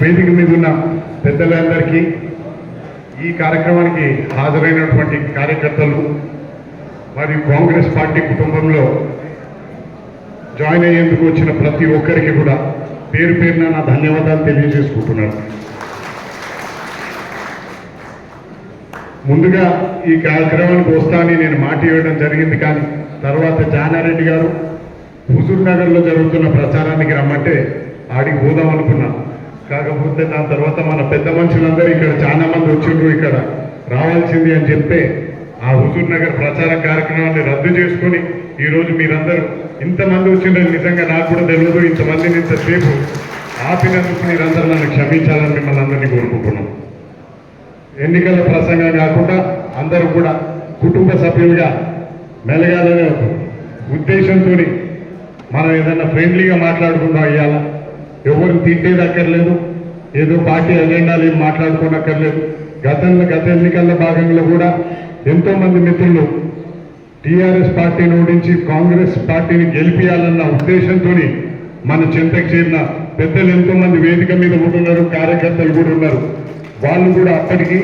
వేదిక మీద ఉన్న పెద్దలందరికీ ఈ కార్యక్రమానికి హాజరైనటువంటి కార్యకర్తలు మరియు కాంగ్రెస్ పార్టీ కుటుంబంలో జాయిన్ అయ్యేందుకు వచ్చిన ప్రతి ఒక్కరికి కూడా పేరు పేరున నా ధన్యవాదాలు తెలియజేసుకుంటున్నాను. ముందుగా ఈ కార్యక్రమానికి వస్తానని నేను మాట ఇవ్వడం జరిగింది కానీ తర్వాత జానారెడ్డి గారు హుజూర్ నగర్లో జరుగుతున్న ప్రచారానికి రమ్మంటే ఆడికి పోదాం అనుకున్నాను. కాకపోతే దాని తర్వాత మన పెద్ద మనుషులందరూ ఇక్కడ చాలా మంది వచ్చిండ్రు ఇక్కడ. రావాల్సింది అని చెప్పే ఆ హుజూర్ నగర్ ప్రచార కార్యక్రమాన్ని రద్దు చేసుకొని ఈరోజు మీరందరూ ఇంతమంది వచ్చిండ్రు నిజంగా నాకు కూడా తెలియదు ఇంతమందిని ఇంతసేపు ఆపినందుకు మీరందరూ నన్ను క్షమించాలని మిమ్మల్ని అందరినీ కోరుకుంటున్నాం. ఎన్నికల ప్రసంగం కాకుండా అందరూ కూడా కుటుంబ సభ్యులుగా మెలగాలనే ఉద్దేశంతో మనం ఏదైనా ఫ్రెండ్లీగా మాట్లాడుకుందాం అయ్యాలా ఎవరు తిట్టేది అక్కర్లేదు ఏదో పార్టీ ఎజెండాలు ఏం మాట్లాడుకోనక్కర్లేదు. గతంలో గత ఎన్నికల భాగంలో కూడా ఎంతో మంది మిత్రులు టీఆర్ఎస్ పార్టీని ఓడించి కాంగ్రెస్ పార్టీని గెలిపియాలన్న ఉద్దేశంతో మన చింతకు చేరిన పెద్దలు ఎంతో మంది వేదిక మీద కూడా ఉన్నారు కార్యకర్తలు కూడా ఉన్నారు. వాళ్ళు కూడా అప్పటికి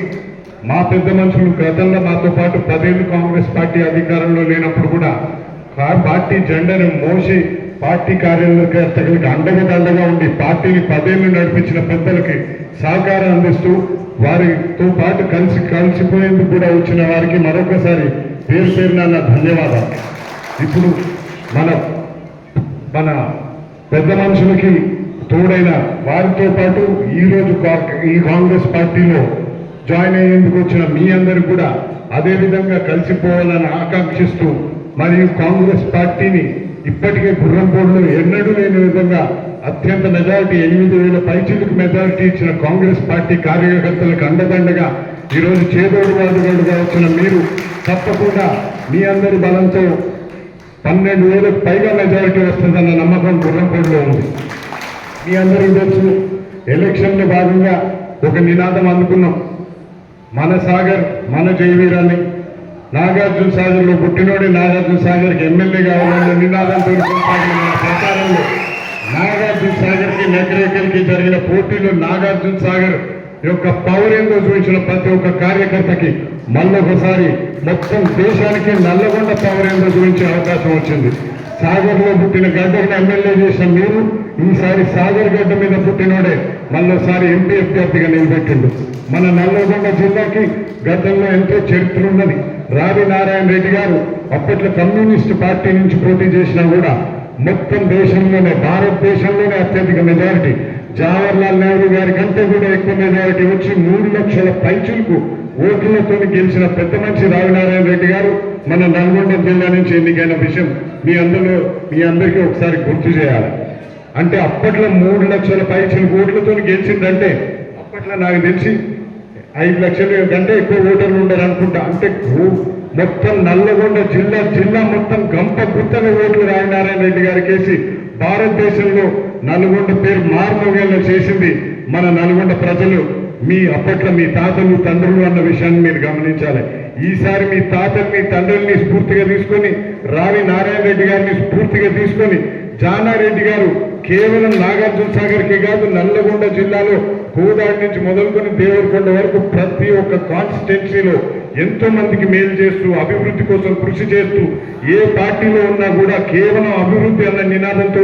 మా పెద్ద మనుషులు గతంలో మాతో పాటు పదేళ్ళు కాంగ్రెస్ పార్టీ అధికారంలో లేనప్పుడు కూడా పార్టీ జెండాను మోసి పార్టీ కార్యకర్తలకు అండగా దండగా ఉండి పార్టీని పదేళ్ళు నడిపించిన పెద్దలకి సహకారం అందిస్తూ వారితో పాటు కలిసి కలిసిపోయేందుకు కూడా వచ్చిన వారికి మరొకసారి పేరు పేరున ధన్యవాదాలు. ఇప్పుడు మన మన పెద్ద మనుషులకి తోడైన వారితో పాటు ఈరోజు ఈ కాంగ్రెస్ పార్టీలో జాయిన్ అయ్యేందుకు వచ్చిన మీ అందరూ కూడా అదే విధంగా కలిసిపోవాలని ఆకాంక్షిస్తూ మరియు కాంగ్రెస్ పార్టీని ఇప్పటికే గుర్రంపూడిలో ఎన్నడూ లేని విధంగా అత్యంత మెజారిటీ ఎనిమిది వేల పైచిలకు మెజారిటీ ఇచ్చిన కాంగ్రెస్ పార్టీ కార్యకర్తలకు అండదండగా ఈరోజు చేదోడు వాదుగోడుగా వచ్చిన మీరు తప్పకుండా మీ అందరి బలంతో పన్నెండు వేలకు పైగా మెజారిటీ వస్తుందన్న నమ్మకం గుర్రంపూడిలో ఉంది. మీ అందరికీ తెలుసు ఎలక్షన్లో భాగంగా ఒక నినాదం అందుకున్నాం. మన సాగర్ మన జయవీరాన్ని నాగార్జున సాగర్లో పుట్టినోడి నాగార్జున సాగర్కి ఎమ్మెల్యే కావాలన్న నినాదంతో కొనసాగిన ప్రచారంలో నాగార్జున సాగర్కి నగరేకల్కి జరిగిన పోటీలో నాగార్జున సాగర్ యొక్క పవర్ ఏందో చూపించిన ప్రతి ఒక్క కార్యకర్తకి మళ్ళొకసారి మొత్తం దేశానికి నల్లగొండ పవర్ ఏందో చూపించే అవకాశం వచ్చింది. సాగర్లో పుట్టిన గడ్డను ఎమ్మెల్యే చేసిన మీరు ఈసారి సాగర్ గడ్డ మీద పుట్టినోడే మళ్ళోసారి ఎంపీ అభ్యర్థిగా నిలబెట్టిండు. మన నల్లగొండ జిల్లాకి గతంలో ఎంతో చరిత్ర ఉన్నది రావి నారాయణ రెడ్డి గారు అప్పట్లో కమ్యూనిస్ట్ పార్టీ నుంచి పోటీ చేసినా కూడా మొత్తం దేశంలోనే భారతదేశంలోనే అత్యధిక మెజారిటీ. జవహర్లాల్ నెహ్రూ గారి కంటే కూడా ఎక్కువ మెజారిటీ వచ్చి మూడు లక్షల పైచులకు ఓట్లతో గెలిచిన పెద్ద మనిషి రావినారాయణ రెడ్డి గారు మన నల్గొండ జిల్లా నుంచి ఎన్నికైన విషయం మీ అందరూ మీ అందరికీ ఒకసారి గుర్తు చేయాలి. అంటే అప్పట్లో మూడు లక్షల పైచులకు ఓట్లతో గెలిచిందంటే అప్పట్లో నాకు తెలిసి ఐదు లక్షల కంటే ఎక్కువ ఓటర్లు ఉండరు అనుకుంటా. అంటే మొత్తం నల్లగొండ జిల్లా జిల్లా మొత్తం గంప గుత్తల ఓట్లు రాయనారాయణ రెడ్డి గారికి వేసి భారతదేశంలో నల్గొండ పేరు మారుమోగేలా చేసింది మన నల్గొండ ప్రజలు. మీ అప్పట్లో మీ తాతలు తండ్రులు అన్న విషయాన్ని మీరు గమనించాలి. ఈసారి మీ తాతలు మీ తండ్రుల్ని స్ఫూర్తిగా తీసుకొని రావి నారాయణ రెడ్డి గారిని స్ఫూర్తిగా తీసుకొని జానారెడ్డి గారు కేవలం నాగార్జున సాగర్కి కాదు నల్లగొండ జిల్లాలో కోదాడి నుంచి మొదలుకొని దేవరకొండ వరకు ప్రతి ఒక్క కాన్స్టిట్యున్సీలో ఎంతో మందికి మేలు చేస్తూ అభివృద్ధి కోసం కృషి చేస్తూ ఏ పార్టీలో ఉన్నా కూడా కేవలం అభివృద్ధి అన్న నినాదంతో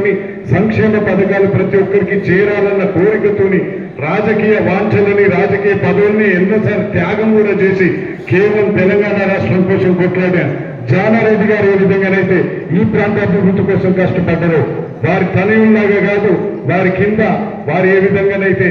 సంక్షేమ పథకాలు ప్రతి ఒక్కరికి చేరాలన్న కోరికతోని రాజకీయ వాంఛలని రాజకీయ పదవుల్ని ఎన్నోసార్లు త్యాగం కూడా చేసి కేవలం తెలంగాణ రాష్ట్రం కోసం కొట్లాడా జానారెడ్డి గారు ఏ విధంగానైతే ఈ ప్రాంత అభివృద్ధి కోసం కష్టపడ్డరు. వారి తనయుల్లాగా కాదు వారి కింద వారు ఏ విధంగానైతే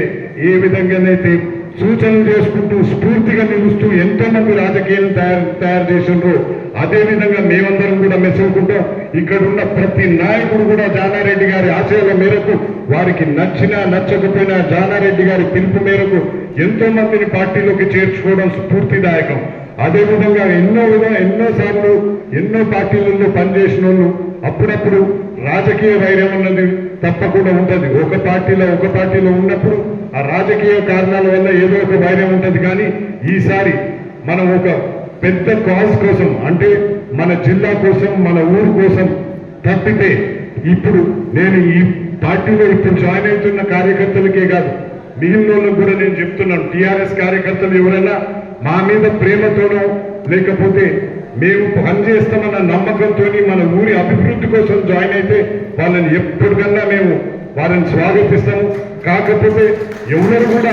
ఏ విధంగానైతే సూచనలు చేసుకుంటూ స్ఫూర్తిగా నిలుస్తూ ఎంతో మంది రాజకీయాలు తయారు తయారు చేసిండ్రు అదే విధంగా మేమందరం కూడా మెచ్చుకుంటాం ఇక్కడ ఉన్న ప్రతి నాయకుడు కూడా జానారెడ్డి గారి ఆశయాల మేరకు వారికి నచ్చినా నచ్చకపోయినా జానారెడ్డి గారి పిలుపు మేరకు ఎంతో మందిని పార్టీలోకి చేర్చుకోవడం స్ఫూర్తిదాయకం. అదేవిధంగా ఎన్నో విధంగా ఎన్నో సార్లు ఎన్నో పార్టీలలో పనిచేసిన వాళ్ళు అప్పుడప్పుడు రాజకీయ వైరం అన్నది తప్పకుండా ఉంటుంది. ఒక పార్టీలో ఒక పార్టీలో ఉన్నప్పుడు ఆ రాజకీయ కారణాల వల్ల ఏదో ఒక వైరం ఉంటుంది. కానీ ఈసారి మనం ఒక పెద్ద కాజ్ కోసం అంటే మన జిల్లా కోసం మన ఊరు కోసం తప్పితే ఇప్పుడు నేను ఈ పార్టీలో ఇప్పుడు జాయిన్ అవుతున్న కార్యకర్తలకే కాదు మిగిలిన కూడా నేను చెప్తున్నాను. టీఆర్ఎస్ కార్యకర్తలు ఎవరైనా మా మీద ప్రేమతోనో లేకపోతే మేము పనిచేస్తామన్న నమ్మకంతో మన ఊరి అభివృద్ధి కోసం జాయిన్ అయితే వాళ్ళని ఎప్పటికన్నా మేము వారిని స్వాగతిస్తాము. కాకపోతే ఎవరు కూడా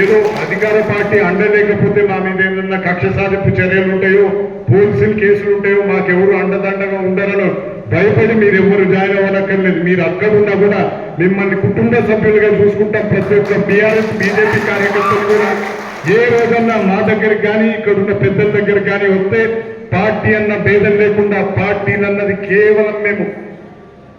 ఏదో అధికార పార్టీ అండలేకపోతే మా మీద ఏదన్నా కక్ష సాధింపు చర్యలు ఉంటాయో పోలీసులు కేసులు ఉంటాయో మాకెవరు అండదండగా ఉండరనో భయపడి మీరు ఎవరు జాయిన్ అవ్వనక్కర్లేదు. మీరు అక్కడున్నా కూడా మిమ్మల్ని కుటుంబ సభ్యులుగా చూసుకుంటాం ప్రతి ఒక్క బీఆర్ఎస్ బీజేపీ కార్యకర్తలు కూడా ఏ రోజన్నా మా దగ్గర కానీ ఇక్కడ ఉన్న పెద్దల దగ్గర కానీ వస్తే పార్టీ అన్న భేదం లేకుండా పార్టీలు అన్నది కేవలం మేము.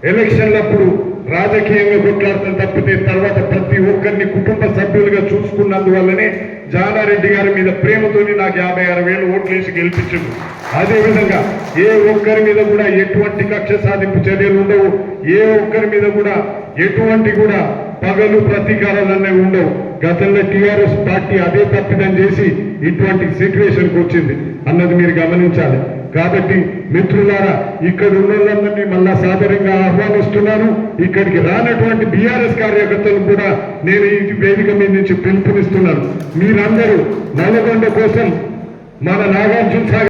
ఎలక్షన్లప్పుడు రాజకీయంగా కొట్లాడతాం తప్పితే తర్వాత ప్రతి ఒక్కరిని కుటుంబ సభ్యులుగా చూసుకున్నందువల్లనే జానారెడ్డి గారి మీద ప్రేమతోని నాకు యాభై ఆరు వేలు ఓట్లేసి గెలిపించింది అదేవిధంగా ఏ ఒక్కరి మీద కూడా ఎటువంటి కక్ష సాధింపు చర్యలు ఉండవు. ఏ ఒక్కరి మీద కూడా ఎటువంటి కూడా పగలు ప్రతీకారాలు అనేవి ఉండవు. గతంలో టీఆర్ఎస్ పార్టీ అదే తప్పిదం చేసి ఇటువంటి సిచ్యువేషన్కి వచ్చింది. అన్నది మీరు గమనించాలి. కాబట్టి మిత్రులారా ఇక్కడ ఉన్న వాళ్ళందరినీ మళ్ళా సాదరంగా ఆహ్వానిస్తున్నాను. ఇక్కడికి రానటువంటి బీఆర్ఎస్ కార్యకర్తలు కూడా నేను ఈ వేదిక మీద నుంచి పిలుపునిస్తున్నాను. మీరందరూ నల్లగొండ కోసం మన నాగార్జున సాగర్